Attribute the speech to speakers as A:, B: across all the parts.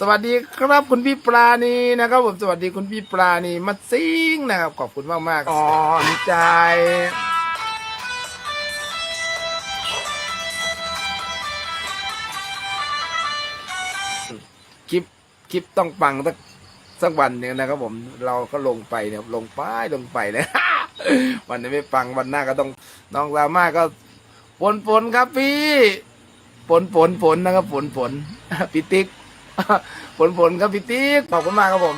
A: สวัสดีครับคุณพี่ปลาณีนะครับผมสวัสดีคุณพี่ปลาณีมาซิงนะครับ ขอบคุณมากมากๆอ่อนใจคลิปคลิปต้องปังสักสักวันหนึ่งนะครับผมเราก็ลงไปเนี่ยลงไปลงไปเลยวันนี้ไม่ปังวันหน้าก็ต้องน้องสามารถก็ฝนฝนครับพี่ฝนฝนฝนนะครับฝนฝนพี่ติ๊ก ฝนฝนครับพี่ติ๊กขอบคุณมากครับผม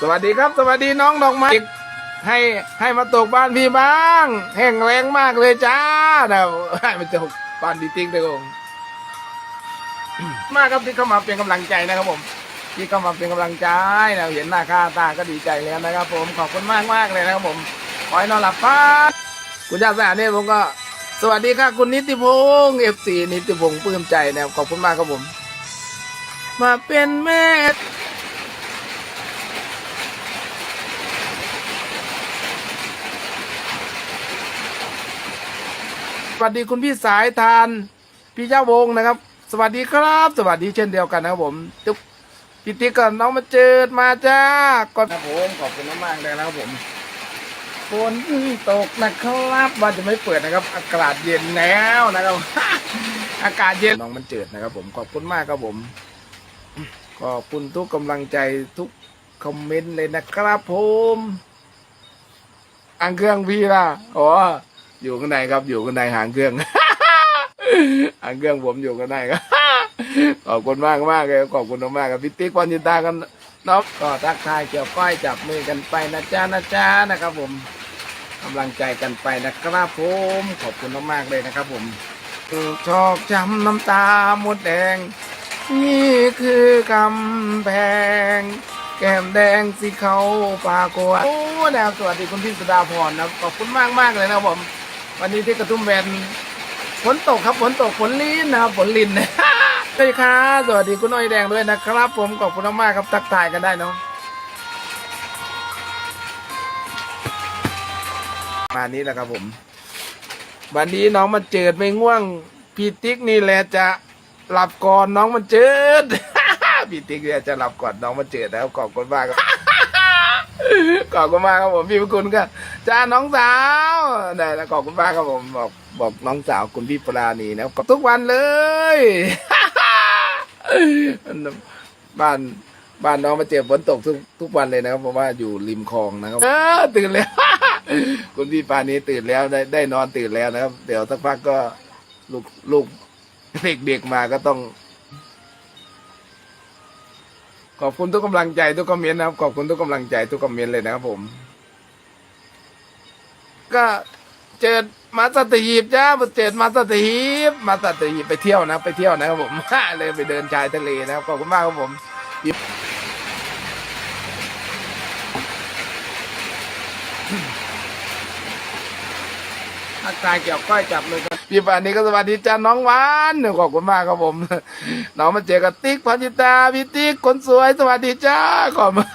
A: สวัสดีครับ สวัสดีน้องดอกไม้ให้ให้มาตกบ้านพี่บ้าง แห้งแรงมากเลยจ้านะให้มันจะบ้านพี่ติ๊กเลยครับผมมากครับที่เข้ามาเป็นกำลังใจนะครับผม ที่เข้ามาเป็นกำลังใจนะเห็นหน้าค่าตาก็ดีใจแล้วนะครับ ผมขอบคุณมากมากเลยนะครับผมขอให้นอนหลับพักคุณย่าสะอาเนี่ยผมก็ สวัสดีค่ะคุณนิติพงศ์เอฟซีนิติพงศ์ปลื้มใจนะครับขอบคุณมากครับผม มาเป็นแม่สวัสดีคุณพี่สายทานพี่เจ้าวงนะครับ สวัสดีครับ สวัสดีเช่นเดียวกันนะครับผมทุกพี่ติ๊กกับน้องมาเจิดมาจ้าก่อนครับผมขอบคุณมากๆเลยนะครับผม ฝนตกนะครับว่าจะไม่เปิดนะครับ อากาศเย็นแล้วนะครับ อากาศเย็นน้องมันเจิดนะครับ ผมขอบคุณมากครับผมขอบคุณทุกกำลังใจทุกคอมเมนต์เลยนะครับผมอังเครื่องพี่ล่ะอ๋ออยู่ข้างในครับ อยู่ข้างในหางเครื่องหางเครื่องผมอยู่ข้างในครับขอบคุณมากมากเลยขอบคุณมากครับพี่ติ๊กวันยินตากันเนาะก็ทักทายเกี่ยวก้อยจับมือกันไปนะจ๊ะนะจ๊ะนะครับผม กำลังใจกันไปนะครับผมขอบคุณมากๆเลยนะครับผมชอกจำน้ำตาหมดแดง นี่คือกำแพง แก้มแดงสีเขาปากวดโอ้นะครับสวัสดีคุณพี่สุดาพรนะขอบคุณมากมากเลยนะครับผม วันนี้ที่กระทุ่มแบนฝนตกครับฝนตกฝนลินนะครับฝนลินสวัสดีครับสวัสดีคุณน้อยแดงด้วยนะครับ ผมขอบคุณมากๆครับทักทายกันได้เนาะ มานี้แหละครับผม วันนี้น้องมันเจิดไม่ง่วง พี่ติ๊กนี่แหละจะหลับก่อนน้องมันเจิด พี่ติ๊กเนี่ยจะหลับก่อนน้องมันเจิดแล้วขอบคุณมากครับ ขอบคุณมากครับผมพี่คุณก็จ้าน้องสาวได้แล้วขอบคุณมากครับผมบอกบอกน้องสาวคุณพี่ปราณีนะขอบทุกวันเลยบ้านบ้านน้องมาเจอฝนตกทุกทุกวันเลยนะครับเพราะว่าอยู่ริมคลองนะครับเออตื่นแล้ว คุณพี่ปานี้ตื่นแล้วได้ได้นอนตื่นแล้วนะครับ เดี๋ยวสักพักก็ลูกลูกเด็กๆมาก็ต้อง ขอบคุณทุกกำลังใจทุกคอมเมนต์นะครับ ขอบคุณทุกกำลังใจทุกคอมเมนต์เลยนะครับผม ก็เจอมาสตหีบจ้าเจอมาสตหีบมาสตหีบไปเที่ยวนะ ไปเที่ยวนะครับผมเลยไปเดินชายทะเลนะครับขอบคุณมากครับผม ทักทายเกี่ยวก้อยจับเลยครับพี่ปานนี้ก็สวัสดีจ้าน้องหวานขอบคุณมากครับผมน้องมาเจอกับติ๊กพันจิตาพี่ติ๊กคนสวยสวัสดีจ้าขอบคุณ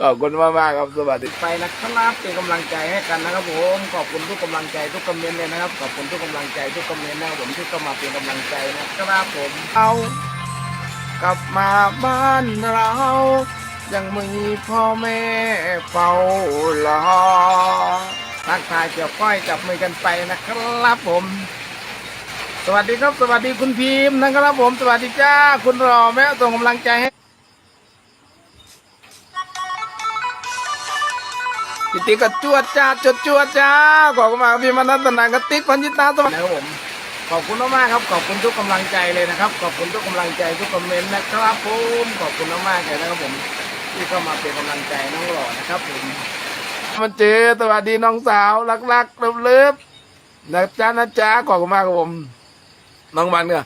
A: ขอบคุณมากมากๆครับสวัสดีไปนะครับเป็นกำลังใจให้กันนะครับผมขอบคุณทุกกำลังใจทุกคอมเมนต์เลยนะครับขอบคุณทุกกำลังใจทุกคอมเมนต์นะครับผมที่เข้ามาเป็นกำลังใจนะครับผมเอากลับมาบ้านเรา ยังมีพ่อแม่เฝ้ารอ ทักทายเกี่ยวก้อยจับมือกันไปนะครับผม สวัสดีครับสวัสดีคุณพิมพ์นะครับผม สวัสดีจ้าคุณรอแม่ส่งกำลังใจให้พี่ติ๊กก็จวดจ้าจดจวดจ้าขอบคุณมากพี่มนัสนานกติ๊กพันยิตาสวัสดีครับผมขอบคุณมากๆครับขอบคุณทุกกำลังใจเลยนะครับขอบคุณทุกกำลังใจทุกคอมเมนต์นะครับผมขอบคุณมากๆเลยนะครับผมที่เข้ามาเป็นกำลังใจน้องหล่อนะครับผม มาเจอสวัสดีน้องสาวรักๆเลิฟๆนะจ้านะจ้าขอบคุณมากครับผม น้องมันเนี่ย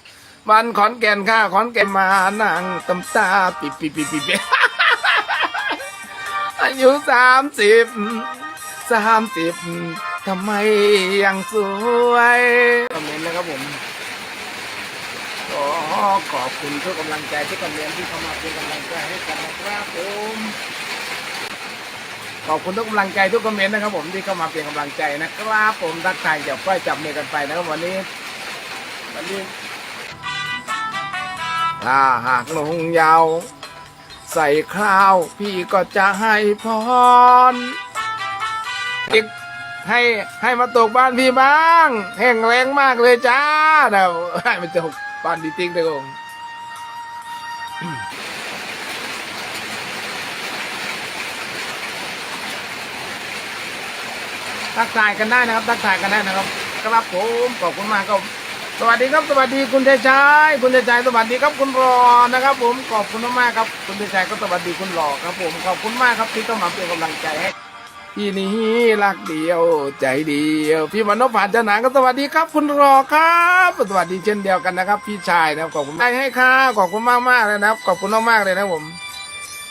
A: มันขอนแก่นค่ะขอนแก่นมานั่งตำตาปิดปิดปิดปิดอายุสามสิบสามสิบทำไมยังสวยคอมเมนต์นะครับผมขอขอบคุณทุกกำลังใจทุกคอมเมนต์ที่เข้ามาเป็นกำลังใจให้กันนะครับผม ขอบคุณทุกกำลังใจทุกคอมเมนต์นะครับ ผมที่เข้ามาเป็นกำลังใจนะครับ ผมทักทายเดี๋ยวค่อยจับมือกันไปนะครับวันนี้วันนี้ถ้าหากลงยาว ใส่ข้าว พี่ก็จะให้พรอีกให้ให้มาตกบ้านพี่บ้าง แห้งแรงมากเลยจ้าเดี๋ยวให้มาตกบ้านดีติ๊กเลยผ ทักทายกันได้นะครับ ทักทายกันได้นะครับครับผมขอบคุณมากครับสวัสดีครับสวัสดีคุณเดชายคุณเดชายสวัสดีครับคุณรอนะครับ ผมขอบคุณมากๆครับ คุณเดชายก็สวัสดีคุณหลอครับ ผมขอบคุณมากครับที่ต้องมาเป็นกำลังใจให้พี่นี้รักเดียว ใจเดียว พี่มโนผ่านจนาก็สวัสดีครับ คุณรอครับสวัสดีเช่นเดียวกันนะครับ พี่ชายนะครับขอบคุณใจให้ค่ะขอบคุณมากมากๆเลยนะครับ ขอบคุณมากๆเลยนะครับผม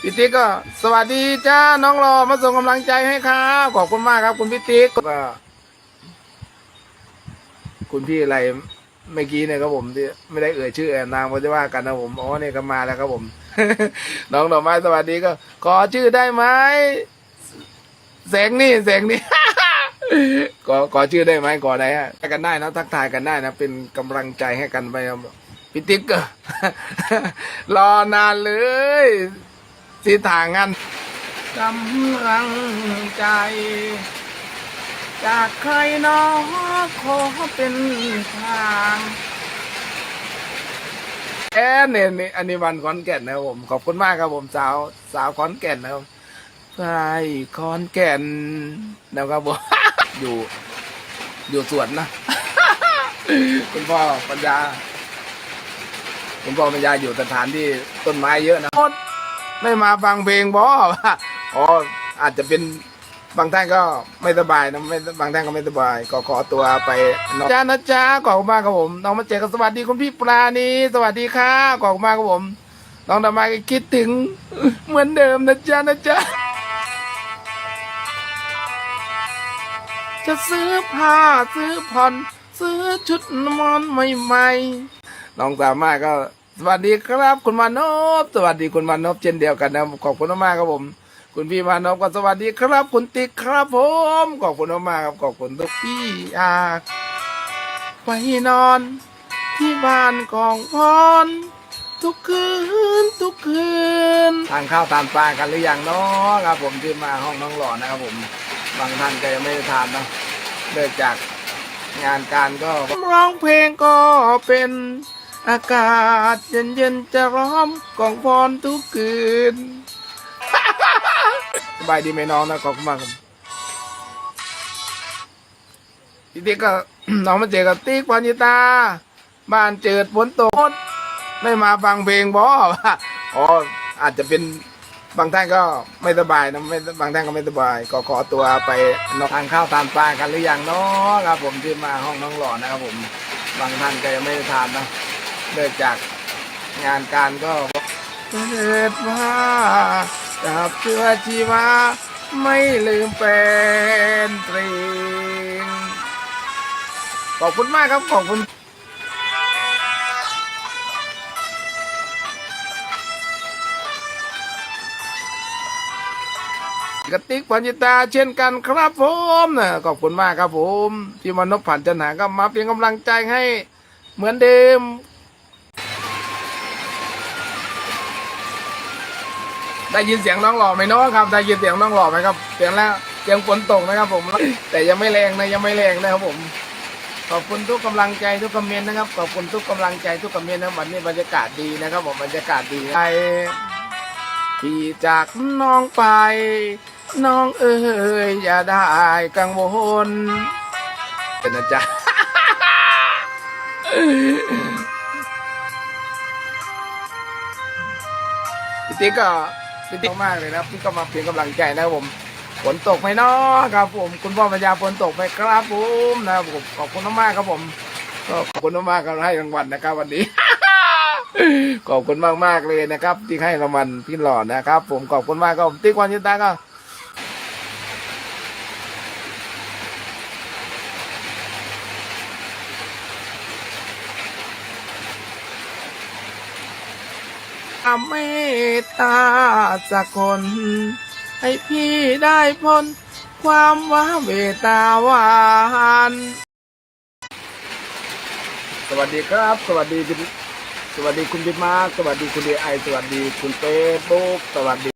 A: พี่ติ๊กก็สวัสดีจ้าน้องรอมาส่งกำลังใจให้ครับขอบคุณมากครับคุณพี่ติ๊กก็คุณพี่อะไรเมื่อกี้เนี่ยครับผมที่ไม่ได้เอ่ยชื่อแอนนามก็จะว่ากันนะผมอ๋อเนี่ยก็มาแล้วครับผม น้องดอกไม้สวัสดีก็ ขอชื่อได้ไหมแสงนี่แสงนี่ ขอขอชื่อได้ไหมขอได้ฮะกกันได้นะทักทายกันได้นะเป็นกำลังใจให้กันไปครับพี่ติ๊กก็รอนานเลย สีทางงานกำลังใจ จากใครเน้อขอเป็นทางแอนเนี่ยนี่อันนี้วันขอนแก่นนะครับผม ขอบคุณมากครับผมสาวสาวขอนแก่นนะครับใช่ขอนแก่นนะครับผมอยู่อยู่สวนนะคุณพ่อปัญญาคุณพ่อปัญญาอยู่สถานที่ต้นไม้เยอะนะ ไม่มาฟังเพลงบออ๋ออาจจะเป็นบางท่านก็ไม่สบายนะไม่บางท่านก็ไม่สบายก็ขอตัวไปนอนจ้านะจ๊ะขอบคุณมากครับผมน้องมาเจอกันสวัสดีคุณพี่ปลานีสวัสดีค่ะขอบคุณมากครับผมน้องดามาคิดถึงเหมือนเดิมนะจ๊ะนะจ๊ะจะซื้อผ้าซื้อผ่อนซื้อชุดนอนใหม่ๆน้องสามารถก็ สวัสดีครับ คุณมานพสวัสดีคุณมานพเช่นเดียวกันนะขอบคุณมากครับผม คุณพี่มานพก็สวัสดีครับ คุณติ๊กครับผมขอบคุณมากครับขอบคุณทุกพี่อาไปนอน ที่บ้านกองพรทุกคืนทุกคืนทานข้าวทานปลากันหรือยังเนาะครับผมที่มาห้องน้องหล่อนะครับผมบางท่านก็ยังไม่ได้ทานเนาะเลิกจากงานการก็ร้องเพลงก็เป็น อากาศเย็นๆจะร้อมกล่องพรทุกคืน สบายดีไหมน้องนะขอบคุณมากครับทีนี้ก็น้องมาเจอกับติ๊กปัญญาตา บ้านเจิดฝนตกไม่มาฟังเพลงบออ๋ออาจจะเป็นบางท่านก็ไม่สบายนะไม่บางท่านก็ไม่สบาย ก็ขอตัวไปนอนทานข้าวทานปลากันหรือยังเนาะครับผมที่มาห้องน้องหล่อนะครับผม บางท่านก็ยังไม่ได้ทานนะ เลิกจากงานการก็เกิดมาจับเชื้อชีวาไม่ลืมเป็นตรีขอบคุณมากครับ ขอบคุณกระติกปัญญตาเช่นกันครับผมนะขอบคุณมากครับผม ที่มานพผ่านจันหาก็มาเป็นกำลังใจให้เหมือนเดิม ได้ยินเสียงน้องหล่อไหมน้องครับได้ยินเสียงน้องหล่อไหมครับเสียงแล้วเสียงฝนตกนะครับ ผม แต่ยังไม่แรงนะยังไม่แรงนะครับผม ขอบคุณทุกกำลังใจทุกคอมเมนต์นะครับขอบคุณทุกกำลังใจทุกคอมเมนต์นะวันนี้บรรยากาศดีนะครับ ผมบรรยากาศดีไปที่จากน้องไป น้องเอ๋ยอย่าได้กังวลเป็นนะจ๊ะพี่ติ๊กก็ พี่ติ๊กมากเลยนะพี่ก็มาเพียงกำลังใจนะครับผมฝนตกไหมเนาะครับ ผมคุณพ่อปัญญาฝนตกไหมครับผมนะครับผมขอบคุณมากๆครับผมก็ขอบคุณมากๆครับให้รางวัลนะครับ วันนี้ ขอบคุณมากๆเลยนะครับ ที่ให้รางวัลพี่หล่อนะครับ ผมขอบคุณมากครับผมติ๊กวันยินตาก็ เมตตาสักคน ให้พี่ได้พ้นความว้าเวตาหวานสวัสดีครับ สวัสดีสวัสดีคุณบิมาสวัสดีคุณดีไอสวัสดีคุณเฟซบุ๊กสวัสดี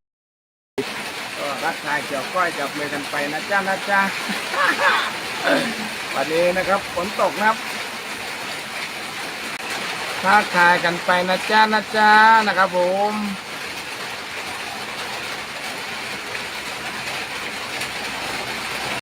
A: ก็รักทายเกี่ยวก้อยจับมือกันไปนะจ๊ะนะจ๊ะวันนี้นะครับฝนตกนะครับ ทักทายกันไปนะจ๊ะนะจ๊ะนะครับผม